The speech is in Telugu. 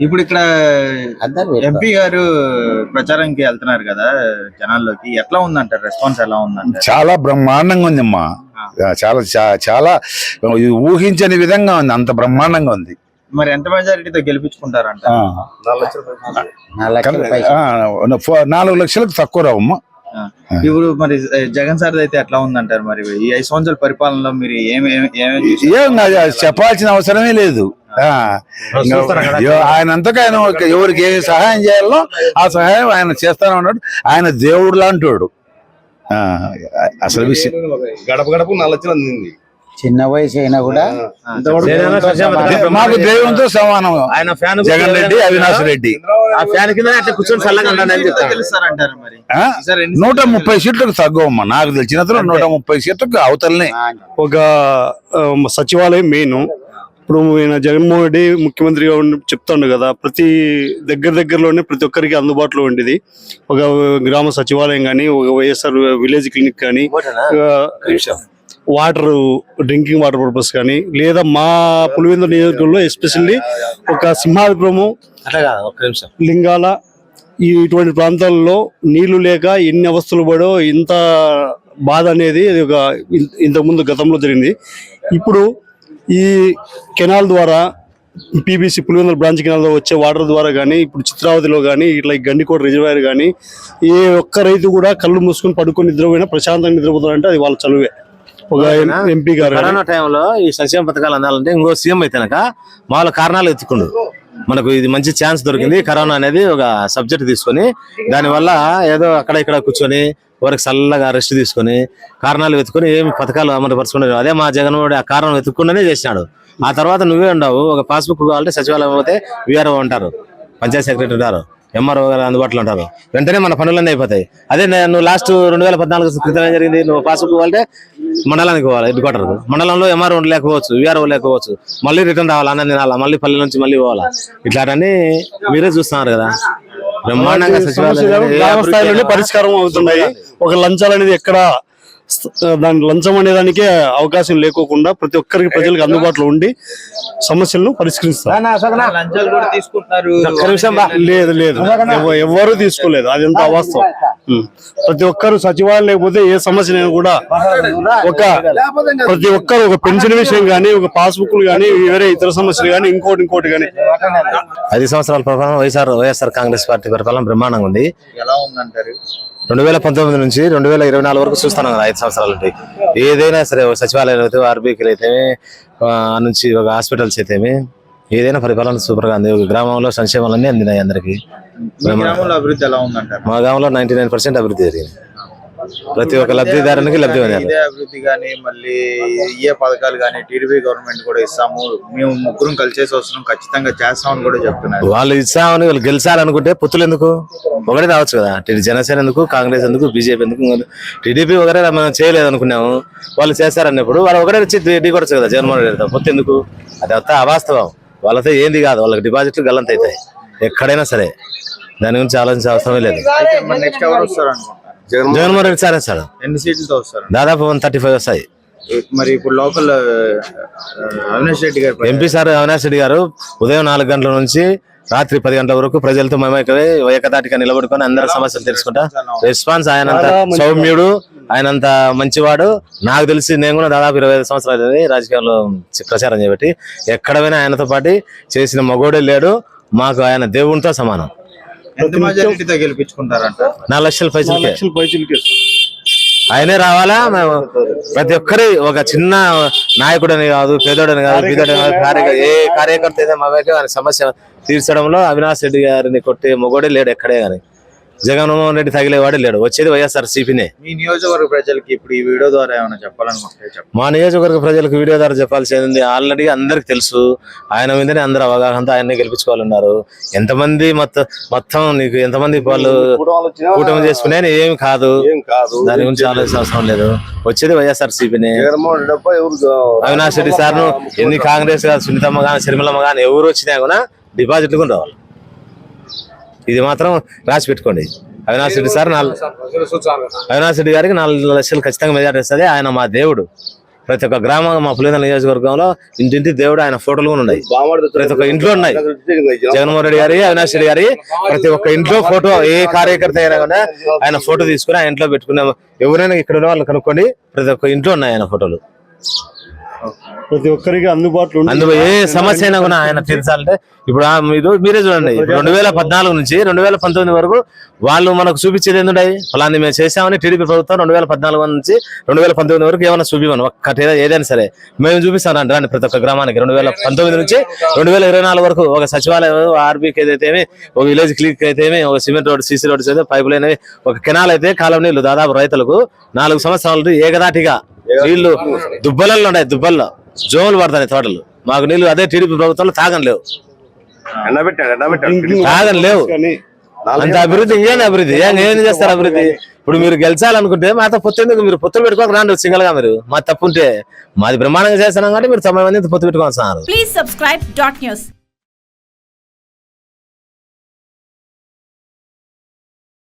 ఇప్పుడు ఇక్కడ. ఎంపీ గారు ప్రచారంకి వెళ్తున్నారు కదా జనాల్లోకి. ఎట్లా ఉందంటారు? రెస్పాన్స్ ఎలా ఉందంటారు? చాలా బ్రహ్మాండంగా ఉందమ్మా. చాలా చా- చాలా ఇది ఊహించని విధంగా ఉంది. అంత బ్రహ్మాండంగా ఉంది. మరి ఎంత మెజారిటీతో గెలిపించుకుంటారంట. నాలుగు లక్షలకు తక్కువ రావమ్మా. ఇప్పుడు మరి జగన్ సార్ అయితే ఎట్లా ఉందంటారు మరి? ఈ ఐదు సంవత్సరాల పరిపాలనలో మీరు ఏమి ఏమి- ఏమేమి? ఏం చెప్పాల్సిన అవసరమే లేదు. ఆయన అంతగా ఆయన ఒక- ఎవరికి ఏ సహాయం చేయాలో ఆ సహాయం ఆయన చేస్తానే ఉన్నాడు. ఆయన దేవుడు లాంటోడు ఆ, అసలు విషయం. గడప గడప చిన్న వయసు అయినా కూడా మాకు దేవునితో సమానం. ఆయన ఫ్యాన్ జగన్ రెడ్డి అవినాష్ రెడ్డి. ఆ ఫ్యాన్ కింద అట్లా కూర్చొని చల్లగా నూట ముప్పై సీట్లకు తగ్గవమ్మా నాకు తెలిసినంతలో నూట ముప్పై సీట్లకు అవతలనే. ఒక సచివాలయం మెయిన్. ఇప్పుడు ఈయన జగన్మోహన్ రెడ్డి ముఖ్యమంత్రిగా ఉండి చెప్తాడు కదా ప్రతి దగ్గర దగ్గరలోనే ప్రతి ఒక్కరికి అందుబాటులో ఉండేది. ఒక గ్రామ సచివాలయం కానీ ఒక వైఎస్ఆర్ విలేజ్ క్లినిక్ కానీ వాటర్ డ్రింకింగ్ వాటర్ పర్పస్ కానీ లేదా మా పులివెందుల నియోజకవర్గంలో ఎస్పెషల్లీ ఒక నిమిషం. లింగాల ఈ ఇటువంటి ప్రాంతాల్లో నీళ్ళు లేక ఎన్ని అవస్థలు పడో ఇంత బాధ అనేది ఒక ఇంతకుముందు గతంలో జరిగింది. ఇప్పుడు ఈ కెనాల్ ద్వారా పీబీసీ పులివెందుల బ్రాంచ్ కెనాల్ ద్వారా వచ్చే వాటర్ ద్వారా కానీ ఇప్పుడు చిత్రావతిలో కానీ ఇట్లా ఈ గండికోట రిజర్వాయర్ కానీ ఏ ఒక్క రైతు కూడా కళ్ళు మూసుకొని పడుకొని నిద్రపోయినా ప్రశాంతంగా నిద్రపోతారంటే అది వాళ్ళ చలువే ఒక ఎంపీ గారు. కరోనా టైంలో ఈ సంక్షేమ పథకాలు అందాలంటే ఇంకో సీఎం అయితేనక మామూలు కారణాలు ఎత్తుకుండు. మనకు ఇది మంచి ఛాన్స్ దొరికింది. కరోనా అనేది ఒక సబ్జెక్ట్ తీసుకొని దానివల్ల ఏదో అక్కడ ఇక్కడ కూర్చొని వారికి చల్లగా రెస్ట్ తీసుకొని కారణాలు వెతుకుని ఏమి పథకాలు అమలు అదే మా జగన్మోహన్ ఆ కారణం వెతుక్కుండానే చేసినాడు. ఆ తర్వాత నువ్వే ఉండవు. ఒక పాస్బుక్ కావాలంటే సచివాలయం పోతే విఆర్ఓ ఉంటారు. పంచాయత్ సెక్రటరీ ఉంటారు. ఎంఆర్ఓ గారు అందుబాటులో ఉంటారు. వెంటనే మన పనులన్నీ అయిపోతాయి. అదే నువ్వు లాస్ట్ రెండు వేల పద్నాలుగు క్రితం ఏం జరిగింది. నువ్వు పాస్బుక్ కావాలంటే మండలానికి పోవాలి హెడ్ క్వార్టర్ మండలంలో ఎంఆర్ఓ లేకపోవచ్చు విఆర్ఓ లేకపోవచ్చు. మళ్ళీ రిటర్న్ రావాలి అన్న తినాలా మళ్ళీ పల్లె నుంచి మళ్ళీ పోవాలా. ఇట్లాంటివన్నీ మీరే చూస్తున్నారు కదా. బ్రహ్మాండంగా సచివాలయం గ్రామ స్థాయిలోనే పరిష్కారం అవుతున్నాయి. ఒక లంచాలు అనేది ఎక్కడ దాని లంచం అనే దానికే అవకాశం లేకోకుండా ప్రతి ఒక్కరికి ప్రజలకు అందుబాటులో ఉండి సమస్యలను పరిష్కరిస్తారు. లేదు లేదు. ఎవ- ఎవ్వరూ తీసుకోలేదు. అది ఎంత అవాస్తవం. ప్రతి ఒక్కరు సచివాలయం లేకపోతే ఏ సమస్య కూడా ఒక ప్రతి ఒక్కరు ఒక పెన్షన్ విషయం కానీ ఒక పాస్బుక్లు కానీ వేరే ఇతర సమస్యలు కానీ ఇంకోటి ఇంకోటి కానీ ఐదు సంవత్సరాల పరిపాలన వైఎస్ఆర్ వైఎస్ఆర్ కాంగ్రెస్ పార్టీ పరిపాలన బ్రహ్మాండంగా ఉంది. ఎలా ఉందంటారు? రెండు వేల పంతొమ్మిది నుంచి రెండు వేల ఇరవై నాలుగు వరకు చూస్తున్నాం కదా ఐదు సంవత్సరాల నుండి ఏదైనా సరే సచివాలయాలు అయితే ఆర్బీకీలు అయితే నుంచి ఒక హాస్పిటల్స్ అయితేమి ఏదైనా పరిపాలన సూపర్గా ఉంది ఒక గ్రామంలో సంక్షేమాలన్నీ అందినాయి అందరికి. మా గ్రామంలో నైన్టీ నైన్ పర్సెంట్ అభివృద్ధి జరిగింది. ప్రతి ఒక్క లబ్ధిదారునికి లబ్ధి ఇదే అభివృద్ధి గానీ మళ్ళీ ఏ పథకాలు గానీ టీడీపీ గవర్నమెంట్ కూడా ఇస్తాము. మేము ముగ్గురం కలిసేసి వస్తున్నాం. ఖచ్చితంగా చేస్తామని కూడా చెప్తున్నారు. వాళ్ళు ఇచ్చామని వాళ్ళు గెలిచారనుకుంటే పొత్తులు ఎందుకు? ఒకటే రావచ్చు కదా. జనసేన ఎందుకు? కాంగ్రెస్ ఎందుకు? బీజేపీ ఎందుకు? టీడీపీ ఒకరే మనం చేయలేదు అనుకున్నాము వాళ్ళు చేస్తారన్నప్పుడు వాళ్ళు ఒకటే వచ్చి కొడచ్చు కదా జగన్మోహన్ రెడ్డితో పొత్తు ఎందుకు? అది అంతా అవాస్తవం. వాళ్ళతో ఏంది కాదు. వాళ్ళకి డిపాజిట్లు గల్లంత అవుతాయి ఎక్కడైనా సరే. దాని గురించి ఆలోచించే అవసరమే లేదు. నెక్స్ట్ ఎవరు వస్తారు జగన్మోహన్ రెడ్డి. సారే సార్. ఎన్ని సీట్లతో వస్తారు దాదాపు వన్ థర్టీ ఫైవ్ వస్తాయి. మరి ఇప్పుడు లోకల్ అవినాష్ రెడ్డి గారు ఎంపీ సార్ అవినాష్ రెడ్డి గారు ఉదయం నాలుగు గంటల నుంచి రాత్రి పది గంటల వరకు ప్రజలతో మమేకమై ఏకతాటిగా నిలబడుకొని అందరి సమస్యలు తెలుసుకుంటా. రెస్పాన్స్ ఆయనంత సౌమ్యుడు ఆయనంత మంచివాడు. నాకు తెలిసి నేను కూడా దాదాపు ఇరవై ఐదు సంవత్సరాలు రాజకీయాల్లో ప్రచారం చేయబట్టి ఎక్కడ పోయినా ఆయనతో పాటు చేసిన మగోడే లేడు. మాకు ఆయన దేవునితో సమానం. మెజారిటీతో గెలిపించుకుంటారంట? నాలుగు లక్షల పైసలకే. లక్షల పైసలకి. ఆయనే రావాలా? మేము ప్రతి ఒక్కరి ఒక చిన్న నాయకుడని కాదు పేదోడని కాదు బీదోడని కాదు ఏ కార్యకర్త అయితే మా వైపు ఆయన సమస్య తీర్చడంలో అవినాష్ రెడ్డి గారిని కొట్టే మొగోడే లేడు ఎక్కడే గాని. జగన్మోహన్ రెడ్డి తగిలేవాడే లేడు. వచ్చేది వైఎస్ఆర్ సిపినే మీ నియోజకవర్గ ప్రజలకి ఇప్పుడు ఈ వీడియో ద్వారా ఏమైనా చెప్పాలనుకుంటే మా నియోజకవర్గ ప్రజలకు వీడియో ద్వారా చెప్పాల్సింది ఆల్రెడీ అందరికి తెలుసు. ఆయన మీదనే అందరు అవగాహనతో ఆయన్ని గెలిపించుకోవాలన్నారు. ఎంతమంది మొత్తం మొత్తం నీకు ఎంతమంది వాళ్ళు కూటమి చేసుకునే ఏమి కాదు. కాదు. దాని గురించి ఆలోచించిన అవసరం లేదు. వచ్చేది వైఎస్ఆర్ సిపినే అవినాష్ రెడ్డి సార్ ఎన్ని కాంగ్రెస్ గారు సునీతమ్మ గాని శర్మిలమ్మ గాని ఎవరు వచ్చినా కూడా డిపాజిట్లు కూడా రావాలి. ఇది మాత్రం రాసి పెట్టుకోండి. అవినాష్ రెడ్డి సార్ నాలుగు అవినాష్ రెడ్డి గారికి నాలుగు లక్షలు ఖచ్చితంగా మెజార్టీ వస్తుంది ఆయన మా దేవుడు. ప్రతి ఒక్క గ్రామం మా పులివెందుల నియోజకవర్గంలో ఇంటింటి దేవుడు ఆయన ఫోటోలు కూడా ఉన్నాయి. ప్రతి ఒక్క ఇంట్లో ఉన్నాయి. జగన్మోహన్ రెడ్డి గారి అవినాష్ రెడ్డి గారి ప్రతి ఒక్క ఇంట్లో ఫోటో ఏ కార్యకర్త అయినా కూడా ఆయన ఫోటో తీసుకుని ఆ ఇంట్లో పెట్టుకున్నాము ఎవరైనా ఇక్కడ ఉన్న వాళ్ళు కనుక్కోండి. ప్రతి ఒక్క ఇంట్లో ఉన్నాయి ఆయన ఫోటోలు. ప్రతి ఒక్కరికి అందుబాటులో ఉంది. అందులో ఏ సమస్య అయినా కూడా ఆయన తీర్చాలంటే ఇప్పుడు మీరు మీరే చూడండి. రెండు వేల పద్నాలుగు నుంచి రెండు వేల పంతొమ్మిది వరకు వాళ్ళు మనకు చూపించేది ఏంటంటాయి ఫలాన్ని మేము చేసామని టీడీపీ ప్రభుత్వం రెండు వేల పద్నాలుగు నుంచి రెండు వేల పంతొమ్మిది వరకు ఏమైనా చూపిమని ఒక్కటి ఏదో- ఏదైనా సరే. మేము చూపిస్తాను అంటే రండి. ప్రతి ఒక్క గ్రామానికి రెండు వేల పంతొమ్మిది నుంచి రెండు వేల ఇరవై నాలుగు వరకు ఒక సచివాలయం ఆర్బీకి ఏదైతే ఒక విలేజ్ క్లినిక్ అయితే ఒక సిమెంట్ రోడ్ సీసీ రోడ్స్ అయితే పైపు లైన్ ఒక కెనాల్ అయితే కాలం నీళ్ళు దాదాపు రైతులకు నాలుగు సంవత్సరాలు ఏకదాటిగా నీళ్ళు దుబ్బలలో ఉన్నాయి దుబ్బల్లో. జోములు పడతాయి తోటలు. మాకు నీళ్ళు అదే టీడీపీ ప్రభుత్వంలో తాగని లేవు. తాగని లేవు. అంత అభివృద్ధి ఇంకేం అభివృద్ధి? ఏం చేస్తారు అభివృద్ధి? ఇప్పుడు మీరు గెలిచాలనుకుంటే మాతో పొత్తు ఎందుకు? మీరు పొత్తులు పెట్టుకోక రాండి సింగల్గా మీరు. మా తప్పు ఉంటే మాది బ్రహ్మాండంగా చేస్తున్నాం కాబట్టి మీరు తొంభై మంది పొత్తు పెట్టుకోవాల్సిన Please subscribe dot news.